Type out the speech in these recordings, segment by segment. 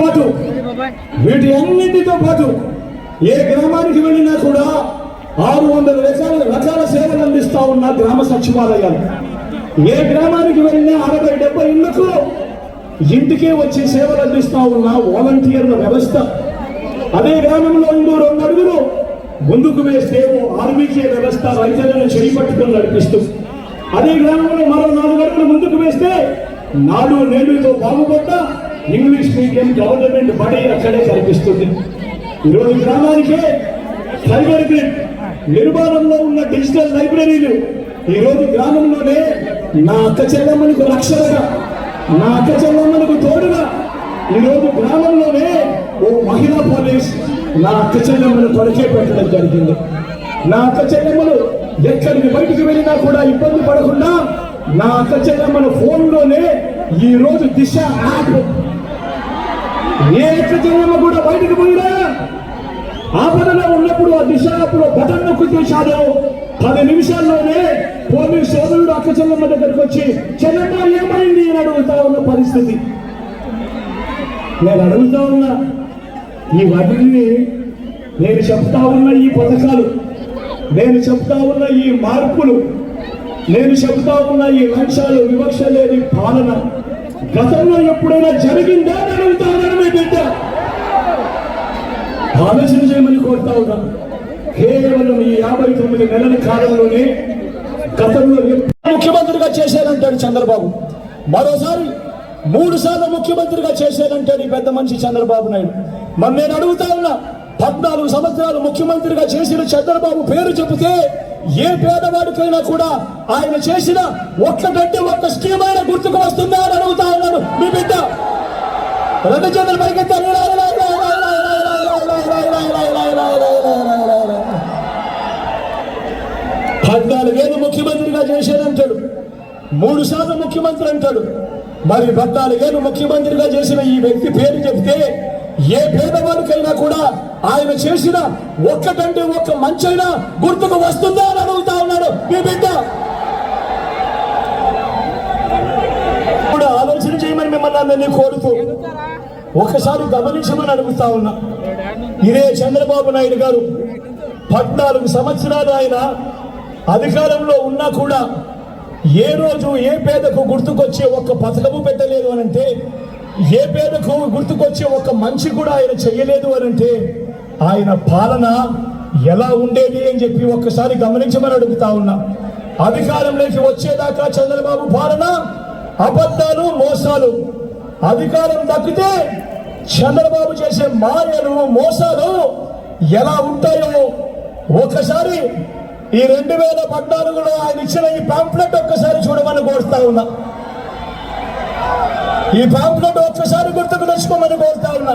పాటు వీటి అన్నింటితో పాటు ఏ గ్రామానికి వెళ్ళినా కూడా ఆరు వందల లక్షల రకాల సేవలు అందిస్తా ఉన్న గ్రామ సచివాలయాలు. ఏ గ్రామానికి వెళ్ళినా అరవై డెబ్బై ఇళ్ళకు ఇంటికే వచ్చి సేవలు అందిస్తా ఉన్న వాలంటీర్ల వ్యవస్థ. అదే గ్రామంలో ఇంకో రెండు అడుగులు ముందుకు వేస్తే ఆర్మీకే వ్యవస్థ రైతులను చేపట్టుకుని నడిపిస్తూ. అదే గ్రామంలో మరో నాలుగు అడుగులు ముందుకు వేస్తే నాడు నేడుతో బాగుపడ్డా ఇంగ్లీష్ మీడియం గవర్నమెంట్ బడి అక్కడే కనిపిస్తుంది. ఈరోజు గ్రామానికే సైబర్ గ్రిడ్ నిర్మాణంలో ఉన్న డిజిటల్ లైబ్రరీలు ఈరోజు గ్రామంలోనే నా అక్క చెల్లమ్మలకు రక్షణగా నా అక్క చెల్లమ్మలకు తోడుగా ఈరోజు గ్రామంలోనే ఓ మహిళా పోలీస్ నా అక్క చెల్లెమ్మను కొరకే పెట్టడం జరిగింది. నా అక్క చెల్లెమ్మలు ఎక్కడికి బయటికి వెళ్ళినా కూడా ఇబ్బంది పడకుండా నా అక్క చెల్లెమ్మల ఫోన్లోనే ఈరోజు దిశ యాప్ ఏ అక్క కూడా బయటకు పోయినా ఆపదలో ఉన్నప్పుడు ఆ దిశ బటన్ నొక్కు చాలు పది నిమిషాల్లోనే పోలీస్ సోదరుడు అక్క చెల్లెమ్మ దగ్గరకు వచ్చి చెల్లెమ్మ ఏమైంది? అని అడుగుతా ఉన్న పరిస్థితి. నేను అడుగుతా ఉన్నా ఈ వాటిని నేను చెప్తా ఉన్న ఈ పథకాలు నేను చెప్తా ఉన్న ఈ మార్పులు నేను చెప్తా ఉన్న ఈ లక్ష్యాలు వివక్ష లేని పాలన గతంలో ఎప్పుడైనా జరిగిందా? అని అడుగుతా మీ బిడ్డ? ఆలోచన చేయమని కోరుతా ఉన్నా. కేవలం ఈ యాభై తొమ్మిది నెలల కాలంలోనే గతంలో ముఖ్యమంత్రిగా చేశానంటాడు చంద్రబాబు. మరోసారి మూడు సార్లు ముఖ్యమంత్రిగా చేశానంటాడు ఈ పెద్ద మనిషి చంద్రబాబు నాయుడు. మరి నేను అడుగుతా ఉన్నా పద్నాలుగు సంవత్సరాలు ముఖ్యమంత్రిగా చేసిన చంద్రబాబు పేరు చెబితే ఏ పేదవాడికైనా కూడా ఆయన చేసిన ఒక్కటంటే ఒక్క స్కీమ్ ఆయన గుర్తుకు వస్తుందా అని అడుగుతా ఉన్నాను మీ బిడ్డ రెండు చేతులు పైకెత్తారు పద్నాలుగేళ్ళు ముఖ్యమంత్రిగా చేశానంటాడు మూడు సార్లు ముఖ్యమంత్రి అంటాడు మరి పద్నాలుగేళ్ళు ముఖ్యమంత్రిగా చేసిన ఈ వ్యక్తి పేరు చెప్తే ఏ పేదవాడికైనా కూడా ఆయన చేసిన ఒక్కటంటే ఒక్క మంచైనా గుర్తుకు వస్తుందా అని అడుగుతా ఉన్నాడు మీ బిడ్డ కూడా ఆలోచన చేయమని మిమ్మల్ని అందరినీ కోరుతూ ఒకసారి గమనించమని అడుగుతా ఉన్నా. ఇదే చంద్రబాబు నాయుడు గారు పద్నాలుగు సంవత్సరాలు ఆయన అధికారంలో ఉన్నా కూడా ఏ రోజు ఏ పేదకు గుర్తుకొచ్చే ఒక్క పథకము పెట్టలేదు అని అంటే ఏ పేదకు గుర్తుకొచ్చే ఒక్క మంచి కూడా ఆయన చేయలేదు అని అంటే ఆయన పాలన ఎలా ఉండేది అని చెప్పి ఒక్కసారి గమనించమని అడుగుతా ఉన్నా. అధికారంలోకి వచ్చేదాకా చంద్రబాబు పాలన అబద్ధాలు మోసాలు అధికారం దక్కితే చంద్రబాబు చేసే మాయలు మోసాలు ఎలా ఉంటాయో ఒకసారి ఈ రెండు వేల పద్నాలుగులో ఆయన ఇచ్చిన ఈ పాంప్లెట్ ఒక్కసారి చూడమని కోరుతా ఉన్నా. ఈ పాంప్లెట్ ఒక్కసారి గుర్తుకు తెచ్చుకోమని కోరుతా ఉన్నా.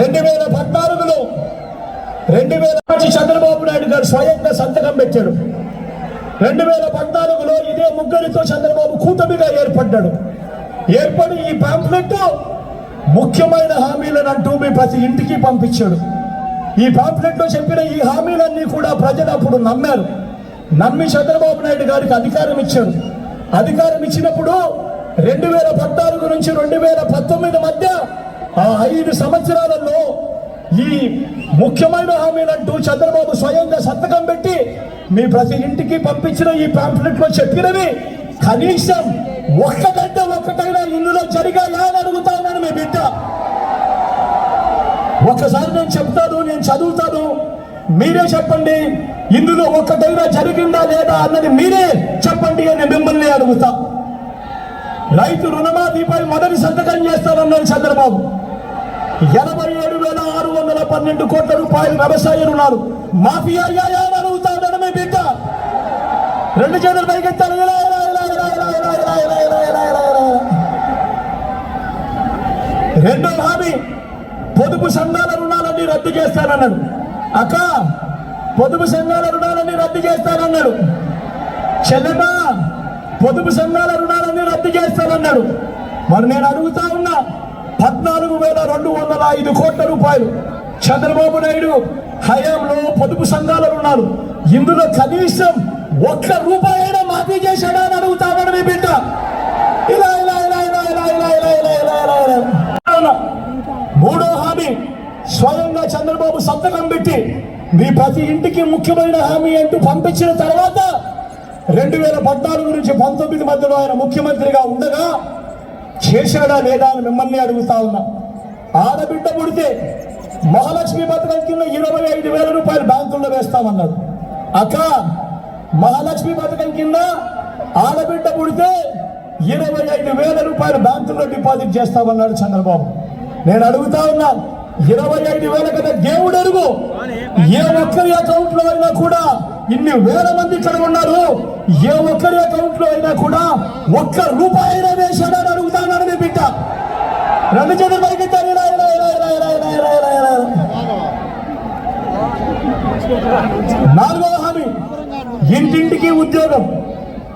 రెండు వేల పద్నాలుగులో రెండు వేల నుంచి చంద్రబాబు నాయుడు గారు స్వయంగా సంతకం పెట్టాడు రెండు వేల పద్నాలుగులో ఇదే ముగ్గురితో చంద్రబాబు కూటమిగా ఏర్పడ్డాడు. ఏర్పడి ఈ పాంప్లెట్ ముఖ్యమైన హామీలను అంటూ మీ ప్రతి ఇంటికి పంపించాడు. ఈ పాంప్లెట్లో చెప్పిన ఈ హామీలన్నీ కూడా ప్రజలు అప్పుడు నమ్మారు. నమ్మి చంద్రబాబు నాయుడు గారికి అధికారం ఇచ్చారు. అధికారం ఇచ్చినప్పుడు రెండు వేల పద్నాలుగు నుంచి రెండు వేల పంతొమ్మిది మధ్య ఆ ఐదు సంవత్సరాలలో ఈ ముఖ్యమైన హామీలంటూ చంద్రబాబు స్వయంగా సంతకం పెట్టి మీ ప్రతి ఇంటికి పంపించిన ఈ పాంప్లెట్లో చెప్పినవి కనీసం ఒక్కటంటే ఒక్కటైనా ఇందులో జరిగాయా అని అడుగుతా ఉన్నాను మీ బిడ్డ. ఒక్కసారి నేను చెప్తాను నేను చదువుతాను. మీరే చెప్పండి ఇందులో ఒక్కటైనా జరిగిందా లేదా అన్నది మీరే చెప్పండి అని మిమ్మల్ని అడుగుతా. రైతు రుణమాఫీపై మొదటి సంతకం చేస్తానన్నారు చంద్రబాబు. ఎనభై ఏడు వేల ఆరు వందల పన్నెండు కోట్ల రూపాయలు వ్యవసాయ రుణాలు మాఫీ అయ్యాయా అని అడుగుతా మీ బిడ్డ. రెండు చేతులు పైకెత్తాను ఎలా రెండో హామీ పొదుపు సంఘాల రుణాలన్నీ రద్దు చేస్తానన్నాడు. అక్క పొదుపు సంఘాల రుణాలన్నీ రద్దు చేస్తానన్నాడు. చెల్లెమ్మ పొదుపు సంఘాల రుణాలన్నీ రద్దు చేస్తానన్నాడు. మరి నేను అడుగుతా ఉన్నా పద్నాలుగు వేల రెండు వందల ఐదు కోట్ల రూపాయలు. చంద్రబాబు నాయుడు హయాంలో పొదుపు సంఘాలు ఉన్నారు ఇందులో కనీసం ఒక్క రూపాయి మాఫీ చేశాడా అని అడుగుతామని మీ బిడ్డ ఇలా ఇలా ఇలా ఇలా ఇలా ఇలా ఇలా ఇలా ఇలా ఇలా ఇలా చంద్రబాబు సంతకం పెట్టి మీ ప్రతి ఇంటికి ముఖ్యమైన హామీ అంటూ పంపించిన తర్వాత రెండు వేల పద్నాలుగు నుంచి పంతొమ్మిది మధ్యలో ఆయన ముఖ్యమంత్రిగా ఉండగా చేశాడా లేదా అని మిమ్మల్ని అడుగుతా ఉన్నా ఆడబిడ్డ పుడితే మహాలక్ష్మి పథకం కింద ఇరవై ఐదు వేల రూపాయలు బ్యాంకుల్లో వేస్తామన్నాడు. అక్క మహాలక్ష్మి పథకం కింద ఆడబిడ్డ పుడితే ఇరవై ఐదు వేల రూపాయలు బ్యాంకుల్లో డిపాజిట్ చేస్తామన్నాడు చంద్రబాబు. నేను అడుగుతా ఉన్నా ఇరవై ఐదు వేల కదా దేవుడు అడుగు. ఏ ఒక్కరి అకౌంట్లో అయినా కూడా ఇన్ని వేల మంది ఇక్కడ ఉన్నారు. ఏ ఒక్కరి అకౌంట్లో అయినా కూడా ఒక్క రూపాయి వేశాడని అడుగుతానని బిడ్డ. రెండు చేతులు నాలుగవ హామీ ఇంటింటికి ఉద్యోగం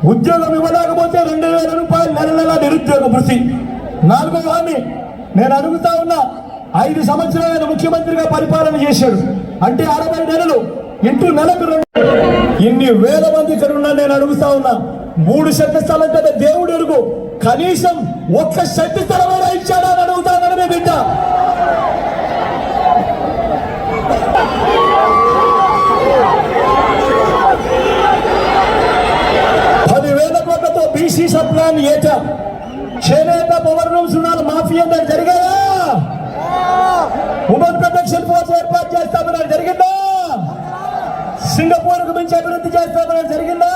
ఉద్యోగం ఇవ్వలేకపోతే రెండు వేల రూపాయలు నెల నెల నిరుద్యోగ భృతి నాలుగవ హామీ నేను అడుగుతా ఉన్నా ఐదు సంవత్సరాలు ముఖ్యమంత్రిగా పరిపాలన చేశాడు అంటే అరవై నెలలు ఇంటూ నెలకు రెండు ఇన్ని వేల మంది ఇక్కడ ఉన్నా నేను అడుగుతా ఉన్నా మూడు సెంట్ల స్థలం కదా దేవుడు ఎరుగు. కనీసం ఒక్క సెంటు స్థలమైనా ఇచ్చాడా అని అడుగుతానని మీ బిడ్డ. పదివేల కోట్లతో బీసీ సప్లాన్ ఏట. చేనేత పవర్ రూమ్స్ ఉన్నారు మాఫియా జరిగాయా? ఉమెన్ ప్రొటెక్షన్ ఫోర్స్ ఏర్పాటు చేస్తామని జరిగిందా? సింగపూర్కు మించి అభివృద్ధి చేస్తామని జరిగిందా?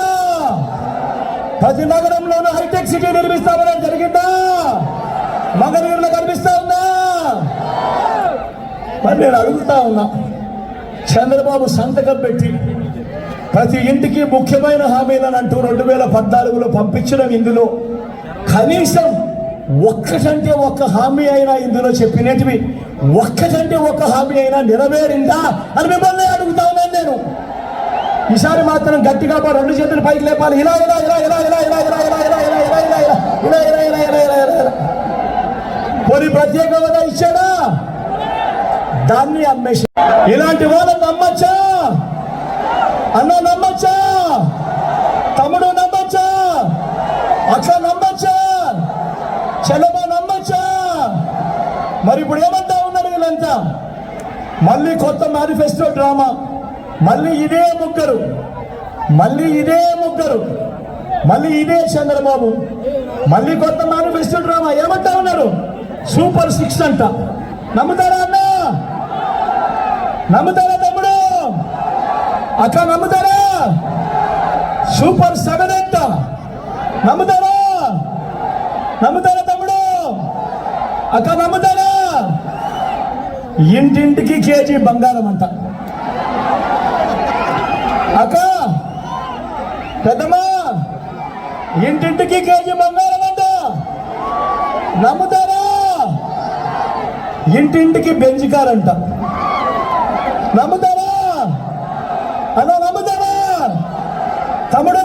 ప్రతి నగరంలోనూ హైటెక్ సిటీ నిర్మిస్తామని జరిగిందా? మగనీరులో కనిపిస్తా ఉందా మరి నేను అడుగుతా ఉన్నా. చంద్రబాబు సంతకం పెట్టి ప్రతి ఇంటికి ముఖ్యమైన హామీలను అంటూ రెండు వేల పద్నాలుగులో పంపించడం ఇందులో. కనీసం ఒక్కటంటే ఒక్క హామీ అయినా ఇందులో చెప్పినటివి. ఒక్కటంటే ఒక్క హామీ అయినా నెరవేరిందా అని మిమ్మల్ని అడుగుతా ఉన్నాను నేను. ఈసారి మాత్రం గట్టిగా మా రెండు చేతులు పైకి లేపాలి ఇలా ఇలా ఇలా ఇలా ఇలా ఇలా ఇలా ఇలా ఇలా ఇలా ఇలా ఇలా ఇలా ఇలా ఇలా ఇలా ఇలా ఇలా ఇలా కొన్ని పోనీ ప్రత్యేక హోదా ఇచ్చాడా దాన్ని అమ్మేసి ఇలాంటి వాళ్ళని నమ్మచ్చా అన్న నమ్మచ్చా తమ్ముడు నమ్మచ్చా అక్క నమ్మచ్చా చెల్లమ్మ నమ్మచ్చా మరి ఇప్పుడు ఏమంటా ఉన్నారు వీళ్ళంతా మళ్ళీ కొత్త మేనిఫెస్టో డ్రామా మళ్ళీ ఇదే ముగ్గురు. మళ్ళీ ఇదే ముగ్గురు. మళ్ళీ ఇదే చంద్రబాబు. మళ్ళీ కొత్త మేనిఫెస్టో డ్రామా ఏమంటా ఉన్నారు? సూపర్ సిక్స్ అంట. నమ్ముతారా అన్న? నమ్ముతారా తమ్ముడు? అక్క నమ్ముతారా? సూపర్ సెవెన్ అంట. నమ్ముతారా? నమ్ముతారా తమ్ముడు? అక్క నమ్ముతారా? ఇంటింటికి కేజీ బంగారం అంట. అక్క! పెద్దమ్మా! ఇంటింటికి కేజీ బంగారం అంట! నమ్ముతారా? ఇంటింటికి బెంజ్ కార్ అంట! నమ్ముతారా? అన్న నమ్ముతారా? తమ్ముడు